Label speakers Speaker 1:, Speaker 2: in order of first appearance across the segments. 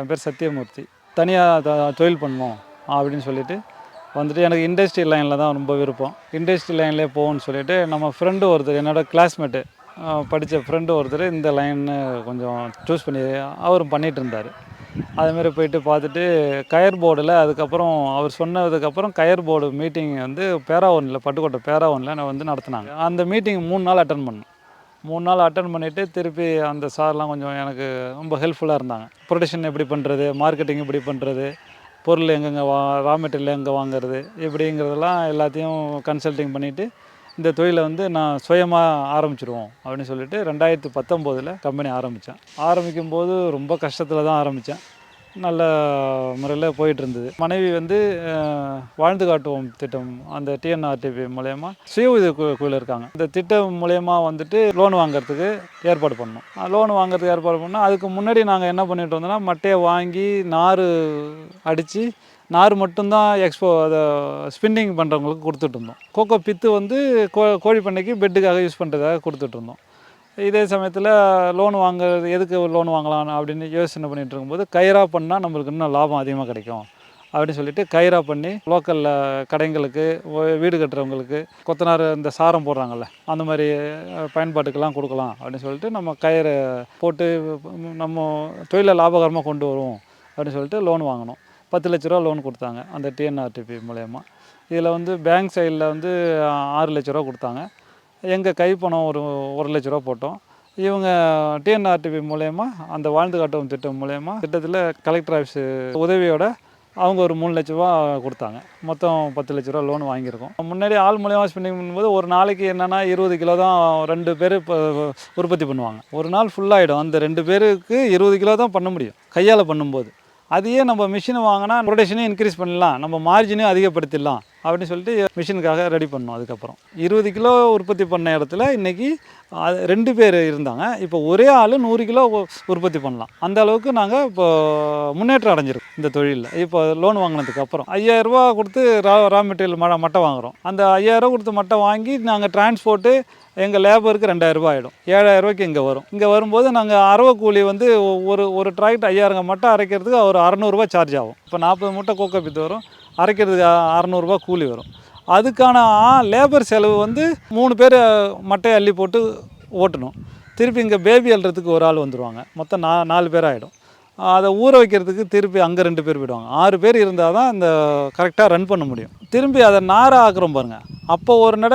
Speaker 1: என் பேர் சத்யமூர்த்தி தனியாக தொழில் பண்ணணும் அப்படின்னு சொல்லிட்டு வந்துட்டு எனக்கு இண்டஸ்ட்ரி லைனில் தான் ரொம்ப விருப்பம். இண்டஸ்ட்ரி லைன்லேயே போகணும்னு சொல்லிட்டு நம்ம ஃப்ரெண்டு ஒருத்தர் என்னோட கிளாஸ்மேட்டு படித்த ஃப்ரெண்டு ஒருத்தர் இந்த லைன்னு கொஞ்சம் சூஸ் பண்ணி அவரும் பண்ணிகிட்டு இருந்தார். அதுமாரி போயிட்டு பார்த்துட்டு கயர் போர்டில் அதுக்கப்புறம் அவர் சொன்னதுக்கப்புறம் கயர் போர்டு மீட்டிங் வந்து பேராவனில் பட்டுக்கோட்டை பேராவனில் நான் வந்து நடத்துனாங்க. அந்த மீட்டிங் மூணு நாள் அட்டன் பண்ணேன் மூணு நாள் அட்டன் பண்ணிவிட்டு திருப்பி அந்த சார்லாம் கொஞ்சம் எனக்கு ரொம்ப ஹெல்ப்ஃபுல்லாக இருந்தாங்க. ப்ரொடக்ஷன் எப்படி பண்ணுறது மார்க்கெட்டிங் எப்படி பண்ணுறது பொருள் எங்கெங்கே வா ரா மெட்டீரியல் எங்கே வாங்குறது இப்படிங்கிறதெல்லாம் எல்லாத்தையும் கன்சல்டிங் பண்ணிவிட்டு இந்த தொழிலை வந்து நான் சுயமாக ஆரம்பிச்சிருவோம் அப்படின்னு சொல்லிட்டு ரெண்டாயிரத்து பத்தொம்போதில் கம்பெனி ஆரம்பித்தேன் ஆரம்பிக்கும் போது ரொம்ப கஷ்டத்தில் தான் ஆரம்பித்தேன் நல்ல முறையில் போயிட்டுருந்தது. மனைவி வந்து வாழ்ந்து காட்டுவோம் திட்டம் அந்த டிஎன்ஆர்டிபி மூலயமா. சுய உதவி குழு இருக்காங்க. இந்த திட்டம் மூலயமா வந்துட்டு லோன் வாங்குறதுக்கு ஏற்பாடு பண்ணோம் லோன் வாங்குறதுக்கு ஏற்பாடு பண்ணோம் அதுக்கு முன்னாடி நாங்கள் என்ன பண்ணிட்டு வந்தோம்னா மட்டையை வாங்கி நார் அடித்து நார் மட்டும்தான் எக்ஸ்போ அதை ஸ்பின்னிங் பண்ணுறவங்களுக்கு கொடுத்துட்டு இருந்தோம். கோகோ பித்து வந்து கோ கோழி பண்ணைக்கு பெட்டுக்காக யூஸ் பண்ணுறதுக்காக கொடுத்துட்டு இருந்தோம். இதே சமயத்தில் லோன் வாங்குறது எதுக்கு லோன் வாங்கலாம் அப்படின்னு யோசனை பண்ணிட்டு இருக்கும்போது கயிறா பண்ணால் நம்மளுக்கு இன்னும் லாபம் அதிகமாக கிடைக்கும். அப்படின்னு சொல்லிட்டு கயிறா பண்ணி லோக்கலில் கடைங்களுக்கு வீடு கட்டுறவங்களுக்கு கொத்தனார் இந்த சாரம் போடுறாங்கல்ல அந்த மாதிரி பயன்பாட்டுக்கெல்லாம் கொடுக்கலாம் அப்படின்னு சொல்லிட்டு நம்ம கயிறை போட்டு நம்ம தொழிலை லாபகரமாக கொண்டு வருவோம் அப்படின்னு சொல்லிட்டு லோன் வாங்கினோம். பத்து லட்ச ரூபா லோன் கொடுத்தாங்க அந்த டிஎன்ஆர்டிபி மூலயமா. இதில் வந்து பேங்க் சைடில் வந்து ஆறு லட்ச ரூபா கொடுத்தாங்க. எங்கள் கைப்பணம் ஒரு ஒரு லட்ச ரூபா போட்டோம். இவங்க டிஎன்ஆர்டிபி மூலயமா அந்த வாழ்ந்து காட்டும் திட்டம் மூலயமா திட்டத்தில் கலெக்டர் ஆஃபீஸ் உதவியோட அவங்க ஒரு மூணு லட்ச ரூபா கொடுத்தாங்க. மொத்தம் பத்து லட்ச ரூபா லோன் வாங்கியிருக்கோம். முன்னாடி ஆள் மூலியமாக ஸ்பெண்டிங் பண்ணும்போது ஒரு நாளைக்கு என்னென்னா இருபது கிலோ தான் ரெண்டு பேர் இப்போ உற்பத்தி பண்ணுவாங்க. ஒரு நாள் ஃபுல்லாகிடும் அந்த ரெண்டு பேருக்கு இருபது கிலோ தான் பண்ண முடியும். கையால் பண்ணும்போது. அதையே நம்ம மிஷினை வாங்கினா ப்ரொடக்ஷனையும் இன்க்ரீஸ் பண்ணலாம். நம்ம மார்ஜினையும் அதிகப்படுத்திடலாம். அப்படின்னு சொல்லிட்டு மிஷினுக்காக ரெடி பண்ணோம் அதுக்கப்புறம். இருபது கிலோ உற்பத்தி பண்ண இடத்துல இன்றைக்கி அது ரெண்டு பேர் இருந்தாங்க. இப்போ ஒரே ஆள் நூறு கிலோ உற்பத்தி பண்ணலாம். அந்த அளவுக்கு நாங்கள் இப்போ முன்னேற்றம் அடைஞ்சிருக்கோம் இந்த தொழிலில். இப்போ லோன் வாங்கினதுக்கு அப்புறம். ஐயாயிரரூபா கொடுத்து ரா ரா மெட்டீரியல் ம மட்டை வாங்குகிறோம் அந்த ஐயாயிரரூபா கொடுத்து மட்டை வாங்கி நாங்கள் டிரான்ஸ்போர்ட்டு எங்கள் லேபருக்கு ரெண்டாயிரரூபா ஆகிடும் ஏழாயிரரூபாய்க்கு இங்கே வரும். இங்கே வரும்போது நாங்கள் அரவ கூலி வந்து ஒரு ஒரு டிராக்டர் ஐயாயிரம் மட்டும் அரைக்கிறதுக்கு ஒரு அறநூறுபா சார்ஜ் ஆகும். இப்போ நாற்பது மூட்டை கோக்கோ பித்து வரும். அரைக்கிறதுக்கு அறநூறுபா கூலி வரும். அதுக்கான லேபர் செலவு வந்து மூணு பேர் மட்டையை அள்ளி போட்டு ஓட்டணும். திருப்பி இங்கே பேபி அள்ளுறதுக்கு ஒரு ஆள் வந்துடுவாங்க மொத்தம் நா நாலு பேர் ஆகிடும் அதை ஊற வைக்கிறதுக்கு திருப்பி அங்கே ரெண்டு பேர் போயிடுவாங்க ஆறு பேர் இருந்தால் தான் இந்த கரெக்டாக ரன் பண்ண முடியும். திரும்பி அதை நாராக ஆக்குறோம் பாருங்கள் அப்போ ஒரு நட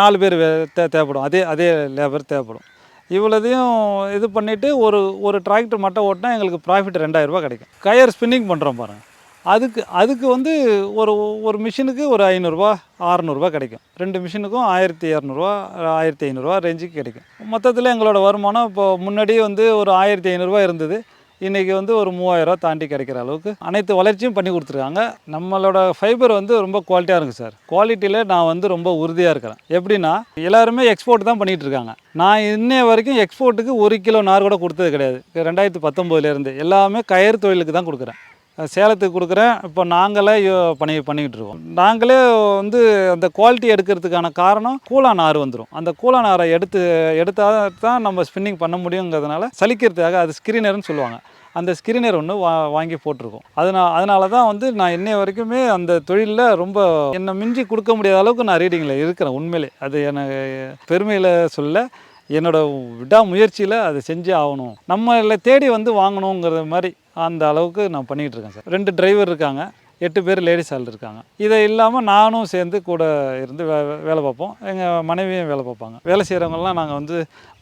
Speaker 1: நாலு பேர் வே- தே தேவைப்படும். அதே அதே லேபர் தேவைப்படும். இவ்வளோதையும் இது பண்ணிவிட்டு ஒரு ஒரு டிராக்டர் மட்டும் ஓட்டினா எங்களுக்கு ப்ராஃபிட் ரெண்டாயிரரூபா கிடைக்கும். கயர் ஸ்பின்னிங் பண்ணுறோம் பாருங்கள் அதுக்கு அதுக்கு வந்து ஒரு ஒரு மிஷினுக்கு ஒரு ஐநூறுரூவா ஆறுநூறுபா கிடைக்கும். ரெண்டு மிஷினுக்கும் ஆயிரத்தி இரநூறுவா ஆயிரத்தி ஐநூறுரூவா ரேஞ்சுக்கு கிடைக்கும். மொத்தத்தில் எங்களோட வருமானம் இப்போ முன்னாடியே வந்து ஒரு ஆயிரத்தி ஐநூறுரூவா இருந்தது. இன்றைக்கி வந்து ஒரு மூவாயிரரூவா தாண்டி கிடைக்கிற அளவுக்கு அனைத்து வளர்ச்சியும் பண்ணி கொடுத்துருக்காங்க. நம்மளோட ஃபைபர் வந்து ரொம்ப குவாலிட்டியாக இருக்குது சார். குவாலிட்டியில் நான் வந்து ரொம்ப உறுதியாக இருக்கிறேன். எப்படின்னா எல்லாருமே எக்ஸ்போர்ட் தான் பண்ணிகிட்டு இருக்காங்க. நான் இன்னைய வரைக்கும் எக்ஸ்போர்ட்டுக்கு ஒரு கிலோ நார் கூட கொடுத்தது கிடையாது. ரெண்டாயிரத்து பத்தொம்போதுலேருந்து எல்லாமே கயிறு தொழிலுக்கு தான் கொடுக்குறேன். சேலத்துக்கு கொடுக்குறேன். இப்போ நாங்களே பண்ணி பண்ணிக்கிட்டு இருக்கோம். நாங்களே வந்து அந்த குவாலிட்டி எடுக்கிறதுக்கான காரணம் கூலா நார் வந்துடும் அந்த கூலா நாரை எடுத்து எடுத்தால் தான் நம்ம ஸ்பின்னிங் பண்ண முடியுங்கிறதுனால சலிக்கிறதுக்காக அது ஸ்கிரீனர்னு சொல்லுவாங்க. அந்த ஸ்கிரீனர் ஒன்று வா வாங்கி போட்டிருக்கோம். அதனால் அதனால தான் வந்து நான் இன்னைய வரைக்குமே அந்த தொழிலில் ரொம்ப என்னை மிஞ்சி கொடுக்க முடியாத அளவுக்கு நான் ரீடிங்கில் இருக்கிறேன் உண்மையிலே. அது எனக்கு பெருமையில் சொல்ல என்னோட விடாமுயற்சியில் அதை செஞ்சே ஆகணும். நம்மளை தேடி வந்து வாங்கணுங்கிறது மாதிரி அந்த அளவுக்கு நான் பண்ணிகிட்டு இருக்கேன் சார். ரெண்டு டிரைவர் இருக்காங்க எட்டு பேர் லேடிஸ் ஆள் இருக்காங்க. இதை இல்லாமல் நானும் சேர்ந்து கூட இருந்து வே வேலை பார்ப்போம். எங்கள் மனைவியும் வேலை பார்ப்பாங்க. வேலை செய்கிறவங்கலாம் நாங்கள் வந்து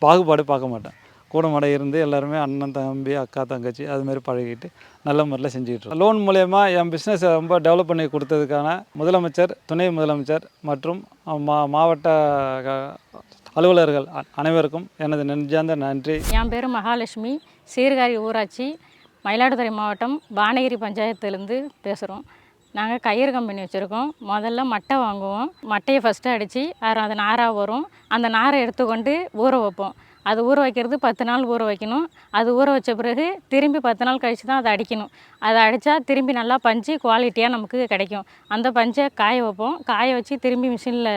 Speaker 1: பாகுபாடு பார்க்க மாட்டேன் கூட மடை இருந்து எல்லாருமே அண்ணன் தம்பி அக்கா தங்கச்சி அதுமாரி பழகிட்டு நல்ல முறையில் செஞ்சுக்கிட்டு இருக்கோம். லோன் மூலயமா என் பிஸ்னஸை ரொம்ப டெவலப் பண்ணி கொடுத்ததுக்கான முதலமைச்சர் துணை முதலமைச்சர் மற்றும் மா மாவட்ட அலுவலர்கள் அனைவருக்கும் எனது நெஞ்சார்ந்த நன்றி.
Speaker 2: என் பேர் மகாலட்சுமி. சீர்காழி ஊராட்சி மயிலாடுதுறை மாவட்டம் பானகிரி பஞ்சாயத்துலேருந்து பேசுகிறோம் நாங்கள் கயிறு கம்பெனி வச்சுருக்கோம். முதல்ல மட்டை வாங்குவோம். மட்டையை ஃபஸ்ட்டு அடித்து அப்புறம் அது நாராக வரும். அந்த நாரை எடுத்துக்கொண்டு ஊற வைப்போம். அது ஊற வைக்கிறது பத்து நாள் ஊற வைக்கணும். அது ஊற வச்ச பிறகு திரும்பி பத்து நாள் கழித்து தான் அதை அடிக்கணும். அதை அடித்தா திரும்பி நல்லா பஞ்சு குவாலிட்டியாக நமக்கு கிடைக்கும். அந்த பஞ்சை காய வைப்போம். காய வச்சு திரும்பி மிஷினில்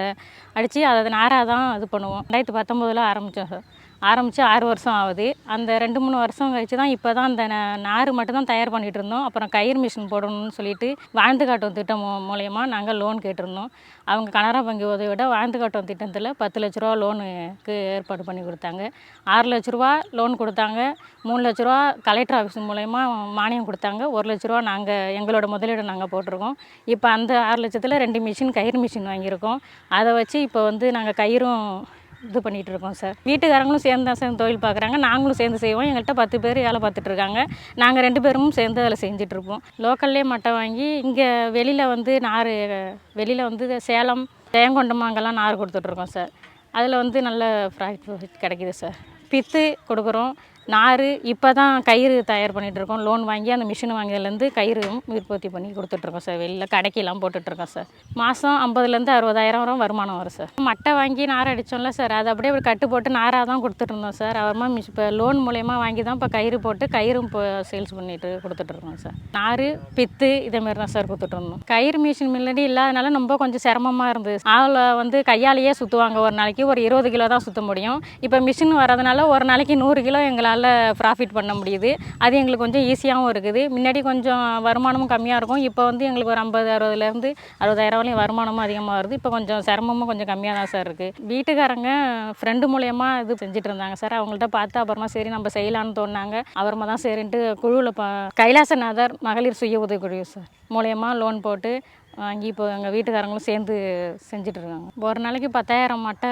Speaker 2: அடித்து அதை நாராக தான் இது பண்ணுவோம். ரெண்டாயிரத்து பத்தொம்போதில் ஆரம்பித்தோம் சார். ஆரம்பித்து ஆறு வருஷம் ஆகுது. அந்த ரெண்டு மூணு வருஷம் கழிச்சு தான் இப்போ தான் அந்த நார் மட்டும் தான் தயார் பண்ணிகிட்டு இருந்தோம். அப்புறம் கயிறு மிஷின் போடணும்னு சொல்லிட்டு வாழ்ந்து காட்டும் திட்டம் மூலயமா நாங்கள் லோன் கேட்டிருந்தோம். அவங்க கனரா வங்கி உதவியோட வாழ்ந்து காட்டும் திட்டத்தில் பத்து லட்ச ரூபா லோனுக்கு ஏற்பாடு பண்ணி கொடுத்தாங்க. ஆறு லட்ச ரூபா லோன் கொடுத்தாங்க. மூணு லட்ச ரூபா கலெக்டர் ஆஃபீஸ் மூலயமா மானியம் கொடுத்தாங்க. ஒரு லட்ச ரூபா நாங்கள் எங்களோட முதலீடு நாங்கள் போட்டிருக்கோம். இப்போ அந்த ஆறு லட்சத்தில் ரெண்டு மிஷின் கயிறு மிஷின் வாங்கியிருக்கோம். அதை வச்சு இப்போ வந்து நாங்கள் கயிறும் இது பண்ணிகிட்டு இருக்கோம் சார். வீட்டுக்காரங்களும் சேர்ந்து தான் சேர்ந்து தொழில் பார்க்குறாங்க. நாங்களும் சேர்ந்து செய்வோம். எங்கள்கிட்ட பத்து பேர் வேலை பார்த்துட்டு இருக்காங்க நாங்கள் ரெண்டு பேரும் சேர்ந்து அதில் செஞ்சிட்ருப்போம். லோக்கல்லே மட்டை வாங்கி இங்கே வெளியில் வந்து நார் வெளியில் வந்து சேலம் ஜெயங்கொண்டம் அங்கெல்லாம் நார் கொடுத்துட்ருக்கோம் சார். அதில் வந்து நல்ல ப்ராஃபிட் கிடைக்கிது சார். பித்து கொடுக்குறோம். நார் இப்போ தான் கயிறு தயார் பண்ணிகிட்ருக்கோம் இருக்கோம் லோன் வாங்கி அந்த மிஷின் வாங்கியதுலேருந்து கயிறு உற்பத்தி பண்ணி கொடுத்துட்ருக்கோம் சார். வெளியில் கடைக்கெல்லாம் போட்டுட்ருக்கோம் சார். மாதம் ஐம்பதுலேருந்து அறுபதாயிரம் வரும் வருமானம் வரும் சார். மட்டை வாங்கி நார் அடித்தோம்ல சார். அது அப்படியே ஒரு கட்டு போட்டு நாராக தான் கொடுத்துட்ருந்தோம் சார். அப்புறமா மிஷ் இப்போ லோன் மூலயமா வாங்கி தான் இப்போ கயிறு போட்டு கயிறும் இப்போ சேல்ஸ் பண்ணிட்டு கொடுத்துட்ருக்கோம் சார். நார் பித்து இதேமாரி தான் சார் கொடுத்துட்ருந்தோம் கயிறு மிஷின் முன்னாடி இல்லாதனால ரொம்ப கொஞ்சம் சிரமமாக இருந்தது. ஆள் வந்து கையாலேயே சுற்றுவாங்க ஒரு நாளைக்கு ஒரு இருபது கிலோ தான் சுற்ற முடியும். இப்போ மிஷின் வரதுனால ஒரு நாளைக்கு நூறு கிலோ எங்களால் ப்ராஃபிட் பண்ண முடியுது. அது எங்களுக்கு கொஞ்சம் ஈஸியாகவும் இருக்குது. முன்னாடி கொஞ்சம் வருமானமும் கம்மியாக இருக்கும். இப்போ வந்து எங்களுக்கு ஒரு ஐம்பது அறுபதுலேருந்து அறுபதாயிரம் வரையும் வருமானமும் அதிகமாக வருது. இப்போ கொஞ்சம் சிரமமும் கொஞ்சம் கம்மியாக தான் சார் இருக்குது வீட்டுக்காரங்க ஃப்ரெண்டு மூலயமா இது செஞ்சுட்டு இருந்தாங்க சார் அவங்கள்ட்ட பார்த்து அப்புறமா சரி நம்ம செய்யலான்னு தோணுனாங்க. அப்புறமா தான் சரின்ட்டு குழுவில் ப கைலாசநாதர் மகளிர் சுய உதவிக்குழு சார் மூலயமா லோன் போட்டு வாங்கி இப்போ எங்கள் வீட்டுக்காரங்களும் சேர்ந்து செஞ்சிட்ருக்காங்க ஒரு நாளைக்கு பத்தாயிரம் மட்டை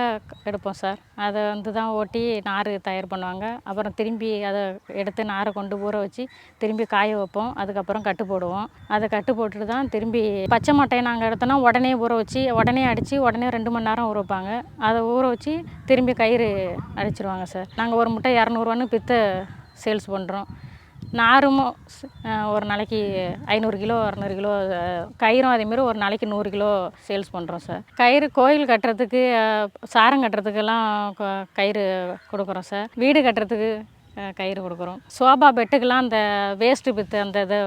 Speaker 2: எடுப்போம் சார். அதை வந்து தான் ஓட்டி நார் தயார் பண்ணுவாங்க. அப்புறம் திரும்பி அதை எடுத்து நாரை கொண்டு ஊற வச்சு திரும்பி காய வைப்போம். அதுக்கப்புறம் கட்டு போடுவோம். அதை கட்டு போட்டுட்டு தான் திரும்பி பச்சை மட்டையை நாங்கள் எடுத்தோன்னா உடனே ஊற வச்சு உடனே அடித்து உடனே ரெண்டு மணி நேரம் ஊற வைப்பாங்க. அதை ஊற வச்சு திரும்பி கயிறு அடிச்சிருவாங்க சார். நாங்கள் ஒரு முட்டை இரநூறுவான்னு பித்த சேல்ஸ் பண்ணுறோம் நாரும் ஒரு நாளைக்கு ஐநூறு கிலோ அறநூறு கிலோ கயிறும் அதேமாரி ஒரு நாளைக்கு நூறு கிலோ சேல்ஸ் பண்ணுறோம் சார். கயிறு கோயில் கட்டுறதுக்கு சாரம் கட்டுறதுக்கெல்லாம் க- கயிறு கொடுக்குறோம் சார். வீடு கட்டுறதுக்கு கயிறு கொடுக்குறோம். சோபா பெட்டுக்கெலாம் அந்த வேஸ்ட்டு பித்து அந்த இதை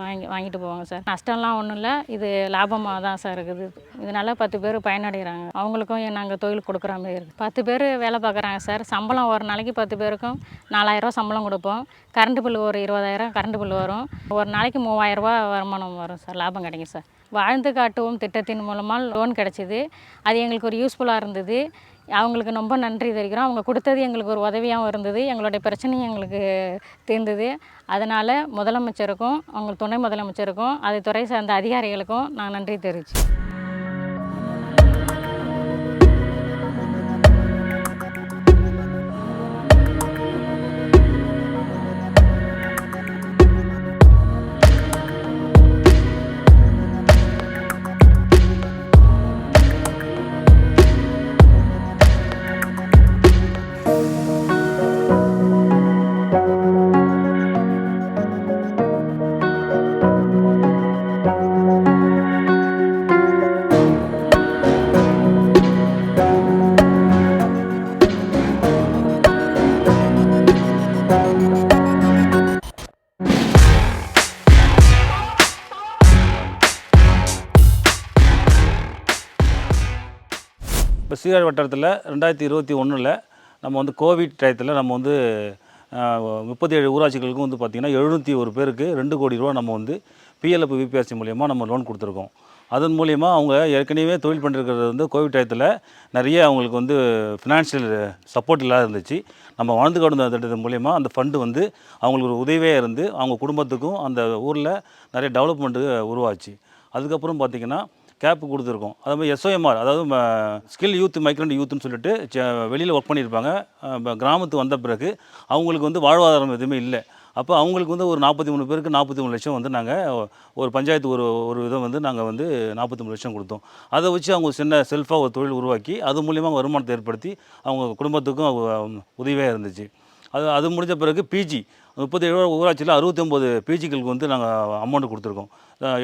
Speaker 2: வாங்கி வாங்கிட்டு போவாங்க சார். நஷ்டம்லாம் ஒன்றும் இல்லை. இது லாபமாக தான் சார் இருக்குது. இதனால பத்து பேர் பயனடைகிறாங்க. அவங்களுக்கும் நாங்கள் தொழில் கொடுக்குற மாதிரி இருக்குது பத்து பேர் வேலை பார்க்குறாங்க சார். சம்பளம் ஒரு நாளைக்கு பத்து பேருக்கும் நாலாயிரரூவா சம்பளம் கொடுப்போம். கரண்ட் பில் ஒரு இருபதாயிரம் கரண்ட் பில் வரும். ஒரு நாளைக்கு மூவாயிரரூபா வருமானம் வரும் சார். லாபம் கிடைக்கும் சார். வாழ்ந்து காட்டுவோம் திட்டத்தின் மூலமாக லோன் கிடச்சிது. அது எங்களுக்கு ஒரு யூஸ்ஃபுல்லாக இருந்தது. அவங்களுக்கு ரொம்ப நன்றி தெரிவிக்கிறோம். அவங்க கொடுத்தது எங்களுக்கு ஒரு உதவியாகவும் இருந்தது. எங்களுடைய பிரச்சனையும் எங்களுக்கு தீர்ந்தது. அதனால் முதலமைச்சருக்கும் அவங்க துணை முதலமைச்சருக்கும் அதை துறை சார்ந்த அதிகாரிகளுக்கும் நான் நன்றி தெரிவிச்சு
Speaker 3: இப்போ சீர்காழி வட்டாரத்தில் ரெண்டாயிரத்தி இருபத்தி ஒன்றில் நம்ம வந்து கோவிட் டயத்தில் நம்ம வந்து முப்பத்தி ஏழு ஊராட்சிகளுக்கும் வந்து பார்த்திங்கன்னா எழுநூற்றி ஒரு பேருக்கு ரெண்டு கோடி ரூபா நம்ம வந்து பிஎல்எஃப் விபிஎஸ்சி மூலயமா நம்ம லோன் கொடுத்துருக்கோம். அதன் மூலயமா அவங்க ஏற்கனவே தொழில் பண்ணிருக்கிறது வந்து கோவிட் டயத்தில் நிறைய அவங்களுக்கு வந்து ஃபினான்ஷியல் சப்போர்ட் இல்லாத இருந்துச்சு. நம்ம வாழ்ந்து கடந்த திட்டத்தின் மூலயமா அந்த ஃபண்டு வந்து அவங்களுக்கு ஒரு உதவியாக இருந்து அவங்க குடும்பத்துக்கும் அந்த ஊரில் நிறைய டெவலப்மெண்ட்டு உருவாச்சு. அதுக்கப்புறம் பார்த்திங்கன்னா கேப் கொடுத்துருக்கோம். அதே மாதிரி எஸ்ஓஎம்ஆர் அதாவது ஸ்கில் யூத் மைக்ரண்ட் யூத்னு சொல்லிட்டு வெளியில் ஒர்க் பண்ணியிருப்பாங்க. கிராமத்துக்கு வந்த பிறகு அவங்களுக்கு வந்து வாழ்வாதாரம் எதுவுமே இல்லை. அப்போ அவங்களுக்கு வந்து ஒரு நாற்பத்தி மூணு பேருக்கு நாற்பத்தி மூணு லட்சம் வந்து நாங்கள் ஒரு பஞ்சாயத்து ஒரு ஒரு இதை வந்து நாங்கள் வந்து நாற்பத்தி மூணு லட்சம் கொடுத்தோம். அதை வச்சு அவங்க சின்ன செல்ஃபாக ஒரு தொழில் உருவாக்கி அது மூலியமாக வருமானத்தை ஏற்படுத்தி அவங்க குடும்பத்துக்கும் அவங்க உதவியாக இருந்துச்சு. அது அது முடிஞ்ச பிறகு பிஜி முப்பத்தி ஏழு ஊராட்சியில் அறுபத்தொம்போது பிஜிகளுக்கு வந்து நாங்கள் அமௌண்ட் கொடுத்துருக்கோம்.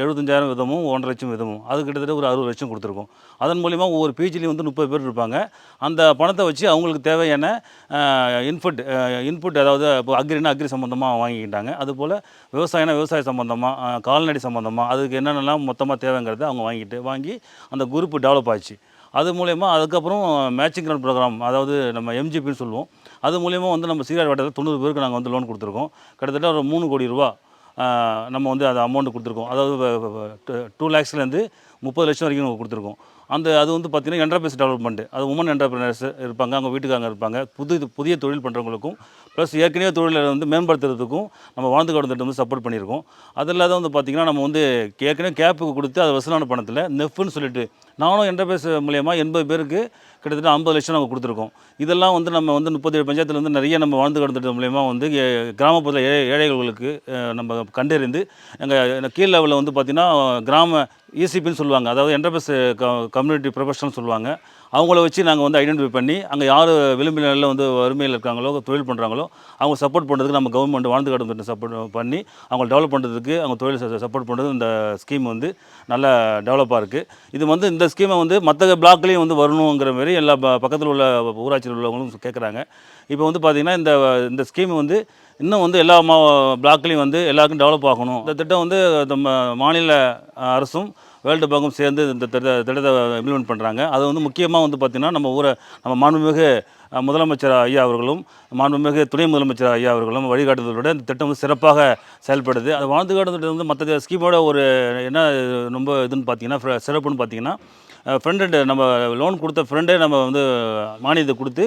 Speaker 3: எழுபத்தஞ்சாயிரம் விதமும் ஒன்றரை லட்சம் விதமும். அது கிட்டத்தட்ட ஒரு அறுபது லட்சம் கொடுத்துருக்கோம். அதன் மூலிமா ஒவ்வொரு பிஜிலையும் வந்து முப்பது பேர் இருப்பாங்க. அந்த பணத்தை வச்சு அவங்களுக்கு தேவையான இன்புட் இன்புட் அதாவது இப்போ அக்ரினா அக்ரி சம்மந்தமாக வாங்கிக்கிட்டாங்க. அதுபோல் விவசாயம்னா விவசாய சம்மந்தமாக கால்நடை சம்மந்தமாக அதுக்கு என்னென்னலாம் மொத்தமாக தேவைங்கிறத அவங்க வாங்கிட்டு வாங்கி அந்த குரூப் டெவலப் ஆச்சு. அது மூலயமா அதுக்கப்புறம் மேட்சிங் கிரௌண்ட் ப்ரோக்ராம் அதாவது நம்ம எம்ஜிபின்னு சொல்லுவோம். அது மூலயமா வந்து நம்ம சீரார் வட்டத்தில் தொண்ணூறு பேருக்கு நாங்கள் வந்து லோன் கொடுத்துருக்கோம். கிட்டத்தட்ட ஒரு மூணு கோடி ரூபா நம்ம வந்து அது அமௌண்ட் கொடுத்துருக்கோம். அதாவது டூ லேக்ஸ்லேருந்து முப்பது லட்சம் வரைக்கும் நம்ம கொடுத்துருக்கோம். அந்த அது வந்து பார்த்திங்கன்னா என்டர்பிரைஸ் டெவலப்மெண்ட் அது உமன் என்டர்பிரினர்ஸ் இருப்பாங்க அவங்க வீட்டுக்காரங்க இருப்பாங்க. புது புதிய தொழில் பண்ணுறவங்களுக்கும் ப்ளஸ் ஏற்கனவே தொழிலை வந்து மேம்படுத்துறதுக்கும் நம்ம வாழ்ந்து கடந்த திட்டம் வந்து சப்போர்ட் பண்ணியிருக்கோம். அது இல்லாத வந்து பார்த்திங்கன்னா நம்ம வந்து ஏற்கனவே கேப்புக்கு கொடுத்து அது வசூலான பணத்தில் நெஃப்னு சொல்லிட்டு நானும் என்டர்பிரைஸ் மூலயமா எண்பது பேருக்கு கிட்டத்தட்ட ஐம்பது லட்சம் நம்ம கொடுத்துருக்கோம். இதெல்லாம் வந்து நம்ம வந்து முப்பத்தேழு பஞ்சாயத்தில் வந்து நிறைய நம்ம வாழ்ந்து கடந்த மூலயமா வந்து கிராமப்புறத்தில் கிராமப்புற ஏழை ஏழைகளுக்கு நம்ம கண்டறிந்து எங்கள் கீழ் லெவலில் வந்து பார்த்திங்கன்னா கிராம இசிபின்னு சொல்லுவாங்க. அதாவது என்டர்பிரைஸ் கம்யூனிட்டி ப்ரொஃபஷனல் சொல்லுவாங்க. அவங்கள வச்சு நாங்கள் வந்து ஐடென்டிஃபை பண்ணி அங்கே யார் விளிம்பு நிலையில் வந்து வறுமையில் இருக்காங்களோ தொழில் பண்ணுறாங்களோ அவங்க சப்போர்ட் பண்ணுறதுக்கு நம்ம கவர்மெண்ட் வாழ்ந்து கடன் சப்போர்ட் பண்ணி அவங்க டெவலப் பண்ணுறதுக்கு அவங்க தொழில் சப்போர்ட் பண்ணுறது இந்த ஸ்கீம் வந்து நல்லா டெவலப்பாக இருக்குது இது வந்து இந்த ஸ்கீமை வந்து மற்ற பிளாக்லேயும் வந்து வரணுங்கிற மாதிரி எல்லா பக்கத்தில் உள்ள ஊராட்சியில் உள்ளவங்களும் கேட்குறாங்க இப்போ வந்து பார்த்திங்கன்னா இந்த இந்த ஸ்கீம் வந்து இன்னும் வந்து எல்லா மா பிளாக்லேயும் வந்து எல்லாருக்கும் டெவலப் ஆகணும். இந்த திட்டம் வந்து நம்ம மாநில அரசும் வேர்ல்டு பேங்க்கும் சேர்ந்து இந்த திட்டத்தை இம்ப்ளிமெண்ட் பண்ணுறாங்க அது வந்து முக்கியமாக வந்து பார்த்திங்கன்னா நம்ம ஊரை நம்ம மாண்புமிகு முதலமைச்சர் ஐயா அவர்களும் மாண்புமிகு துணை முதலமைச்சர் ஐயா அவர்களும் வழிகாட்டுதலோட இந்த திட்டம் வந்து சிறப்பாக செயல்படுது. அது வாழ்ந்து காட்டு திட்டம் வந்து மற்ற ஸ்கீமோட ஒரு என்ன ரொம்ப இதுன்னு பார்த்தீங்கன்னா சிறப்புன்னு பார்த்தீங்கன்னா ஃப்ரெண்டு நம்ம லோன் கொடுத்த ஃப்ரெண்டே நம்ம வந்து மானியத்தை கொடுத்து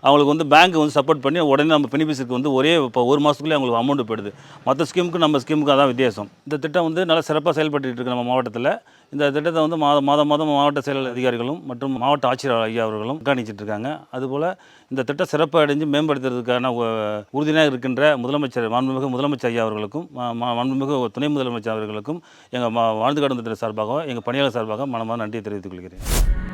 Speaker 3: அவங்களுக்கு வந்து பேங்க் வந்து சப்போர்ட் பண்ணி உடனே நம்ம பெனிஃபிஷருக்கு வந்து ஒரே இப்போ ஒரு மாதத்துக்குள்ளே அவங்களுக்கு அமௌண்ட் போயிடுது. மற்ற ஸ்கீமுக்கு நம்ம ஸ்கீமுக்கு அதான் வித்தியாசம். இந்த திட்டம் வந்து நல்லா சிறப்பாக செயல்பட்டு இருக்கு நம்ம மாவட்டத்தில். இந்த திட்டத்தை வந்து மாதம் மாதம் மாதம் மாவட்ட செயல் அதிகாரிகளும் மற்றும் மாவட்ட ஆட்சியர் ஐயா அவர்களும் கண்காணிச்சிட்டு இருக்காங்க. அதுபோல் இந்த திட்டம் சிறப்பாக அடைஞ்சு மேம்படுத்துறதுக்கான உ- இருக்கின்ற முதலமைச்சர் மாண்புமிகு முதலமைச்சர் ஐயா அவர்களுக்கும் மாண்புமிகு துணை முதலமைச்சர் அவர்களுக்கும் எங்கள் வாழ்ந்து கடந்த திட்ட சார்பாக எங்கள் பணியாளர் சார்பாக மனமாக நன்றியை தெரிவித்துக் கொள்கிறேன்.